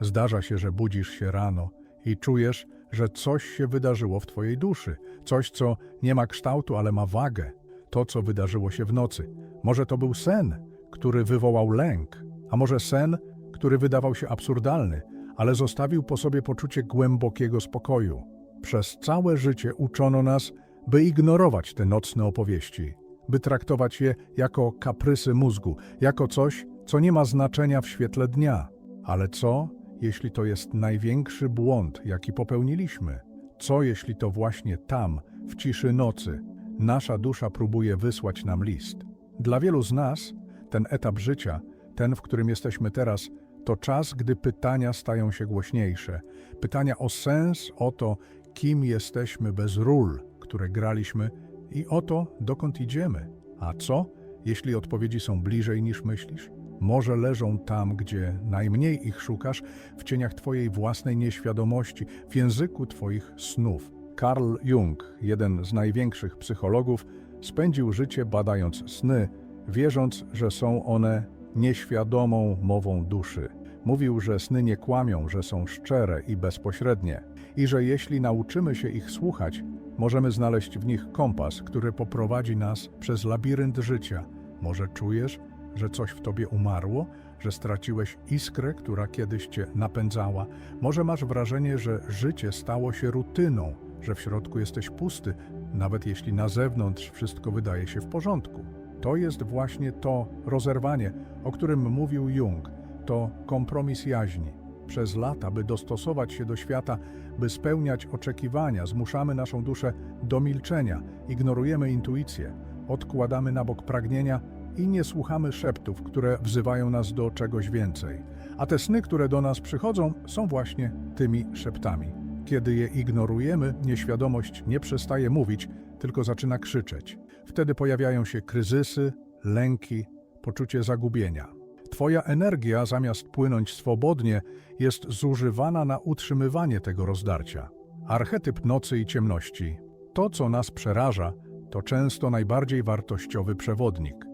Zdarza się, że budzisz się rano i czujesz, że coś się wydarzyło w twojej duszy, coś, co nie ma kształtu, ale ma wagę. To, co wydarzyło się w nocy. Może to był sen, który wywołał lęk, a może sen, który wydawał się absurdalny, ale zostawił po sobie poczucie głębokiego spokoju. Przez całe życie uczono nas, by ignorować te nocne opowieści, by traktować je jako kaprysy mózgu, jako coś, co nie ma znaczenia w świetle dnia. Ale co, jeśli to jest największy błąd, jaki popełniliśmy? Co, jeśli to właśnie tam, w ciszy nocy, nasza dusza próbuje wysłać nam list? Dla wielu z nas ten etap życia, ten, w którym jesteśmy teraz, to czas, gdy pytania stają się głośniejsze. Pytania o sens, o to, kim jesteśmy bez ról, które graliśmy i o to, dokąd idziemy. A co, jeśli odpowiedzi są bliżej niż myślisz? Może leżą tam, gdzie najmniej ich szukasz, w cieniach Twojej własnej nieświadomości, w języku Twoich snów. Carl Jung, jeden z największych psychologów, spędził życie badając sny, wierząc, że są one nieświadomą mową duszy. Mówił, że sny nie kłamią, że są szczere i bezpośrednie i że jeśli nauczymy się ich słuchać, możemy znaleźć w nich kompas, który poprowadzi nas przez labirynt życia. Może czujesz, że coś w tobie umarło, że straciłeś iskrę, która kiedyś cię napędzała. Może masz wrażenie, że życie stało się rutyną, że w środku jesteś pusty, nawet jeśli na zewnątrz wszystko wydaje się w porządku. To jest właśnie to rozerwanie, o którym mówił Jung. To kompromis jaźni. Przez lata, by dostosować się do świata, by spełniać oczekiwania, zmuszamy naszą duszę do milczenia, ignorujemy intuicję, odkładamy na bok pragnienia i nie słuchamy szeptów, które wzywają nas do czegoś więcej. A te sny, które do nas przychodzą, są właśnie tymi szeptami. Kiedy je ignorujemy, nieświadomość nie przestaje mówić, tylko zaczyna krzyczeć. Wtedy pojawiają się kryzysy, lęki, poczucie zagubienia. Twoja energia, zamiast płynąć swobodnie, jest zużywana na utrzymywanie tego rozdarcia. Archetyp nocy i ciemności. To, co nas przeraża, to często najbardziej wartościowy przewodnik.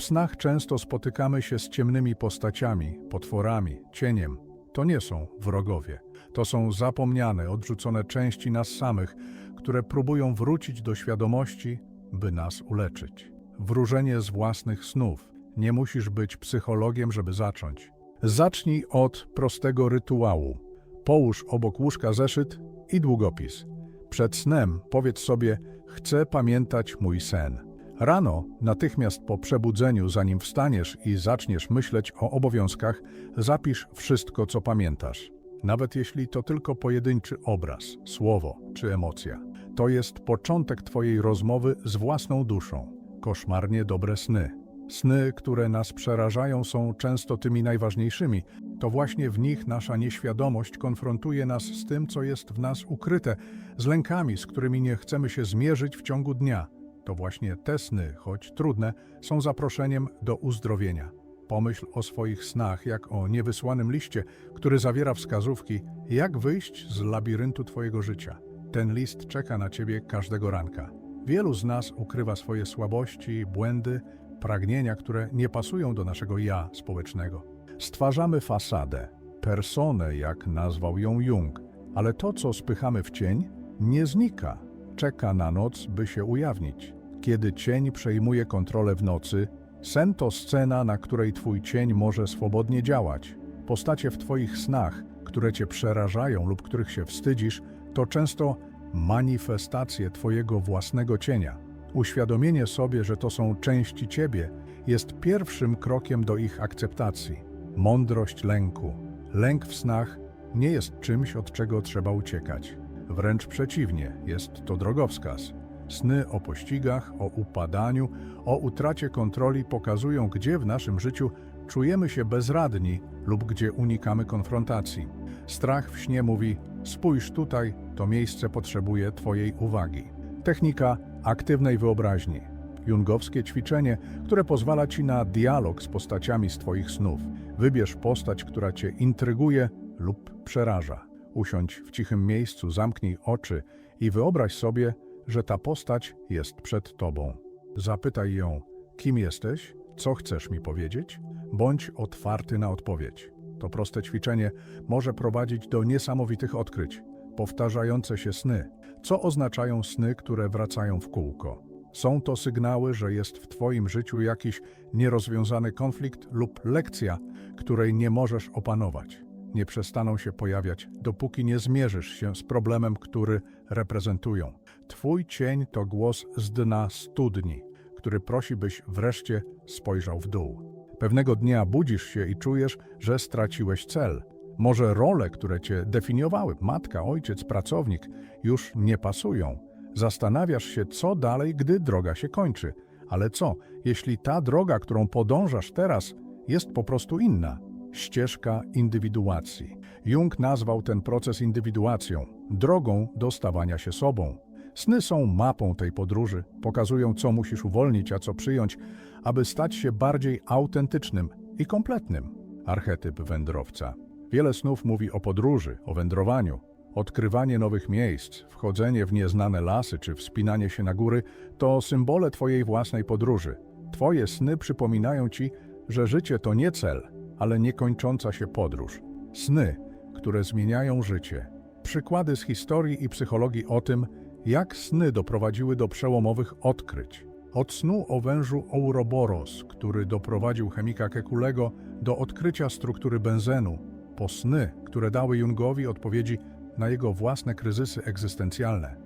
W snach często spotykamy się z ciemnymi postaciami, potworami, cieniem. To nie są wrogowie. To są zapomniane, odrzucone części nas samych, które próbują wrócić do świadomości, by nas uleczyć. Wróżenie z własnych snów. Nie musisz być psychologiem, żeby zacząć. Zacznij od prostego rytuału. Połóż obok łóżka zeszyt i długopis. Przed snem powiedz sobie: Chcę pamiętać mój sen. Rano, natychmiast po przebudzeniu, zanim wstaniesz i zaczniesz myśleć o obowiązkach, zapisz wszystko, co pamiętasz. Nawet jeśli to tylko pojedynczy obraz, słowo czy emocja. To jest początek Twojej rozmowy z własną duszą. Koszmarnie dobre sny. Sny, które nas przerażają, są często tymi najważniejszymi. To właśnie w nich nasza nieświadomość konfrontuje nas z tym, co jest w nas ukryte, z lękami, z którymi nie chcemy się zmierzyć w ciągu dnia. To właśnie te sny, choć trudne, są zaproszeniem do uzdrowienia. Pomyśl o swoich snach jak o niewysłanym liście, który zawiera wskazówki, jak wyjść z labiryntu Twojego życia. Ten list czeka na Ciebie każdego ranka. Wielu z nas ukrywa swoje słabości, błędy, pragnienia, które nie pasują do naszego ja społecznego. Stwarzamy fasadę, personę, jak nazwał ją Jung, ale to, co spychamy w cień, nie znika. Czeka na noc, by się ujawnić. Kiedy cień przejmuje kontrolę w nocy, sen to scena, na której twój cień może swobodnie działać. Postacie w twoich snach, które cię przerażają lub których się wstydzisz, to często manifestacje twojego własnego cienia. Uświadomienie sobie, że to są części ciebie, jest pierwszym krokiem do ich akceptacji. Mądrość lęku. Lęk w snach nie jest czymś, od czego trzeba uciekać. Wręcz przeciwnie, jest to drogowskaz. Sny o pościgach, o upadaniu, o utracie kontroli pokazują, gdzie w naszym życiu czujemy się bezradni lub gdzie unikamy konfrontacji. Strach w śnie mówi: Spójrz tutaj, to miejsce potrzebuje Twojej uwagi. Technika aktywnej wyobraźni. Jungowskie ćwiczenie, które pozwala Ci na dialog z postaciami z Twoich snów. Wybierz postać, która Cię intryguje lub przeraża. Usiądź w cichym miejscu, zamknij oczy i wyobraź sobie, że ta postać jest przed Tobą. Zapytaj ją, kim jesteś, co chcesz mi powiedzieć? Bądź otwarty na odpowiedź. To proste ćwiczenie może prowadzić do niesamowitych odkryć. Powtarzające się sny. Co oznaczają sny, które wracają w kółko? Są to sygnały, że jest w Twoim życiu jakiś nierozwiązany konflikt lub lekcja, której nie możesz opanować. Nie przestaną się pojawiać, dopóki nie zmierzysz się z problemem, który reprezentują. Twój cień to głos z dna studni, który prosi, byś wreszcie spojrzał w dół. Pewnego dnia budzisz się i czujesz, że straciłeś cel. Może role, które cię definiowały, matka, ojciec, pracownik, już nie pasują. Zastanawiasz się, co dalej, gdy droga się kończy. Ale co, jeśli ta droga, którą podążasz teraz, jest po prostu inna? Ścieżka indywiduacji. Jung nazwał ten proces indywiduacją, drogą do stawania się sobą. Sny są mapą tej podróży, pokazują, co musisz uwolnić, a co przyjąć, aby stać się bardziej autentycznym i kompletnym. Archetyp wędrowca. Wiele snów mówi o podróży, o wędrowaniu. Odkrywanie nowych miejsc, wchodzenie w nieznane lasy czy wspinanie się na góry to symbole Twojej własnej podróży. Twoje sny przypominają Ci, że życie to nie cel, ale niekończąca się podróż. Sny, które zmieniają życie. Przykłady z historii i psychologii o tym, jak sny doprowadziły do przełomowych odkryć. Od snu o wężu Ouroboros, który doprowadził chemika Kekulego do odkrycia struktury benzenu, po sny, które dały Jungowi odpowiedzi na jego własne kryzysy egzystencjalne.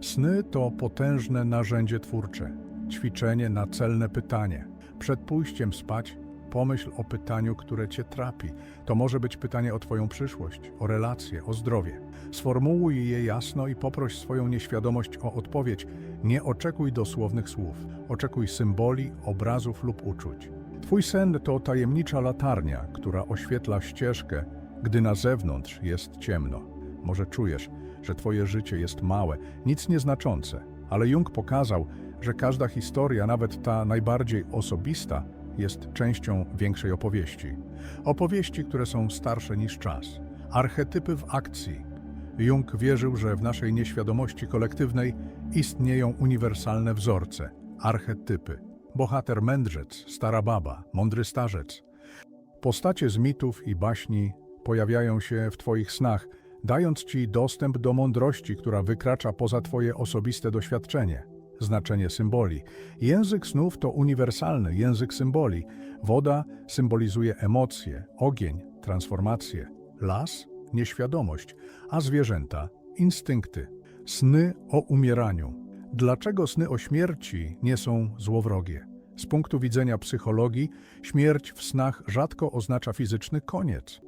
Sny to potężne narzędzie twórcze, ćwiczenie na celne pytanie. Przed pójściem spać pomyśl o pytaniu, które cię trapi. To może być pytanie o twoją przyszłość, o relacje, o zdrowie. Sformułuj je jasno i poproś swoją nieświadomość o odpowiedź. Nie oczekuj dosłownych słów. Oczekuj symboli, obrazów lub uczuć. Twój sen to tajemnicza latarnia, która oświetla ścieżkę, gdy na zewnątrz jest ciemno. Może czujesz, że twoje życie jest małe, nic nieznaczące, ale Jung pokazał, że każda historia, nawet ta najbardziej osobista, jest częścią większej opowieści. Opowieści, które są starsze niż czas. Archetypy w akcji. Jung wierzył, że w naszej nieświadomości kolektywnej istnieją uniwersalne wzorce, archetypy. Bohater mędrzec, stara baba, mądry starzec. Postacie z mitów i baśni pojawiają się w Twoich snach, dając Ci dostęp do mądrości, która wykracza poza Twoje osobiste doświadczenie. Znaczenie symboli. Język snów to uniwersalny język symboli. Woda symbolizuje emocje, ogień transformację, las nieświadomość, a zwierzęta instynkty. Sny o umieraniu. Dlaczego sny o śmierci nie są złowrogie? Z punktu widzenia psychologii, śmierć w snach rzadko oznacza fizyczny koniec.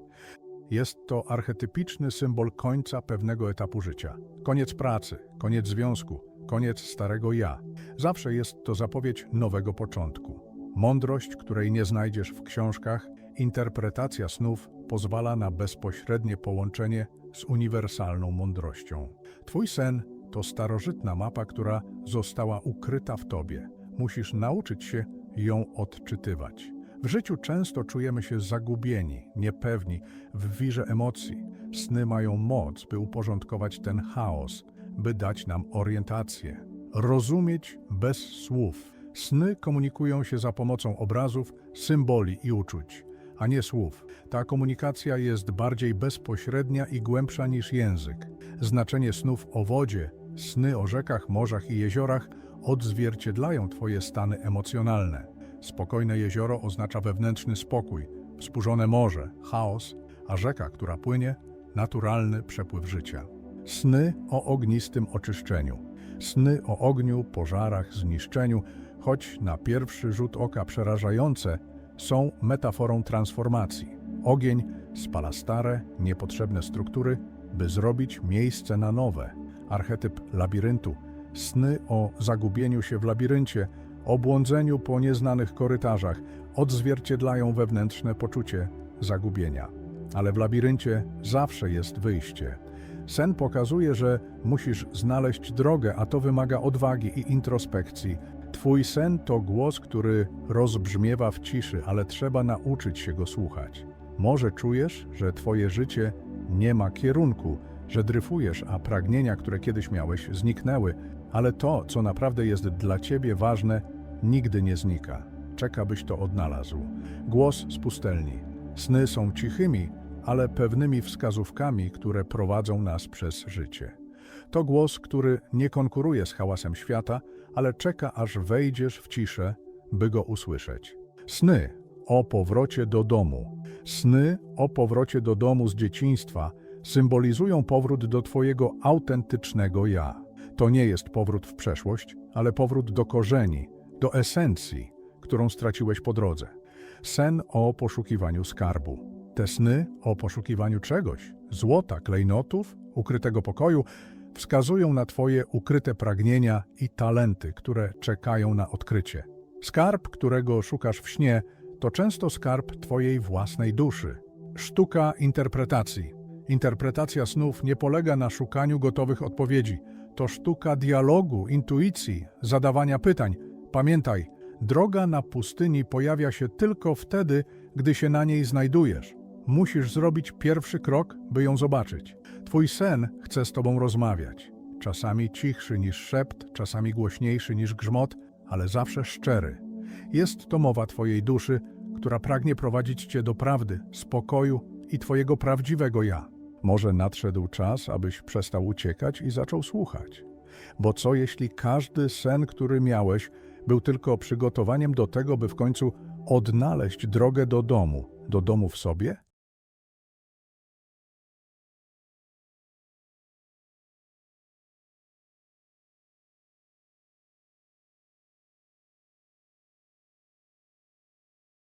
Jest to archetypiczny symbol końca pewnego etapu życia. Koniec pracy, koniec związku, koniec starego ja. Zawsze jest to zapowiedź nowego początku. Mądrość, której nie znajdziesz w książkach, interpretacja snów pozwala na bezpośrednie połączenie z uniwersalną mądrością. Twój sen to starożytna mapa, która została ukryta w tobie. Musisz nauczyć się ją odczytywać. W życiu często czujemy się zagubieni, niepewni, w wirze emocji. Sny mają moc, by uporządkować ten chaos, by dać nam orientację. Rozumieć bez słów. Sny komunikują się za pomocą obrazów, symboli i uczuć, a nie słów. Ta komunikacja jest bardziej bezpośrednia i głębsza niż język. Znaczenie snów o wodzie, sny o rzekach, morzach i jeziorach odzwierciedlają Twoje stany emocjonalne. Spokojne jezioro oznacza wewnętrzny spokój, wzburzone morze, chaos, a rzeka, która płynie, naturalny przepływ życia. Sny o ognistym oczyszczeniu. Sny o ogniu, pożarach, zniszczeniu, choć na pierwszy rzut oka przerażające, są metaforą transformacji. Ogień spala stare, niepotrzebne struktury, by zrobić miejsce na nowe. Archetyp labiryntu. Sny o zagubieniu się w labiryncie, o błądzeniu po nieznanych korytarzach odzwierciedlają wewnętrzne poczucie zagubienia. Ale w labiryncie zawsze jest wyjście. Sen pokazuje, że musisz znaleźć drogę, a to wymaga odwagi i introspekcji. Twój sen to głos, który rozbrzmiewa w ciszy, ale trzeba nauczyć się go słuchać. Może czujesz, że Twoje życie nie ma kierunku, że dryfujesz, a pragnienia, które kiedyś miałeś, zniknęły, ale to, co naprawdę jest dla Ciebie ważne, nigdy nie znika. Czeka, byś to odnalazł. Głos z pustelni. Sny są cichymi, ale pewnymi wskazówkami, które prowadzą nas przez życie. To głos, który nie konkuruje z hałasem świata, ale czeka, aż wejdziesz w ciszę, by go usłyszeć. Sny o powrocie do domu. Sny o powrocie do domu z dzieciństwa symbolizują powrót do Twojego autentycznego ja. To nie jest powrót w przeszłość, ale powrót do korzeni, do esencji, którą straciłeś po drodze. Sen o poszukiwaniu skarbu. Te sny o poszukiwaniu czegoś złota, klejnotów, ukrytego pokoju wskazują na Twoje ukryte pragnienia i talenty, które czekają na odkrycie. Skarb, którego szukasz w śnie, to często skarb Twojej własnej duszy. Sztuka interpretacji. Interpretacja snów nie polega na szukaniu gotowych odpowiedzi. To sztuka dialogu, intuicji, zadawania pytań. Pamiętaj, droga na pustyni pojawia się tylko wtedy, gdy się na niej znajdujesz. Musisz zrobić pierwszy krok, by ją zobaczyć. Twój sen chce z tobą rozmawiać. Czasami cichszy niż szept, czasami głośniejszy niż grzmot, ale zawsze szczery. Jest to mowa Twojej duszy, która pragnie prowadzić Cię do prawdy, spokoju i Twojego prawdziwego ja. Może nadszedł czas, abyś przestał uciekać i zaczął słuchać. Bo co jeśli każdy sen, który miałeś, był tylko przygotowaniem do tego, by w końcu odnaleźć drogę do domu, do domu w sobie?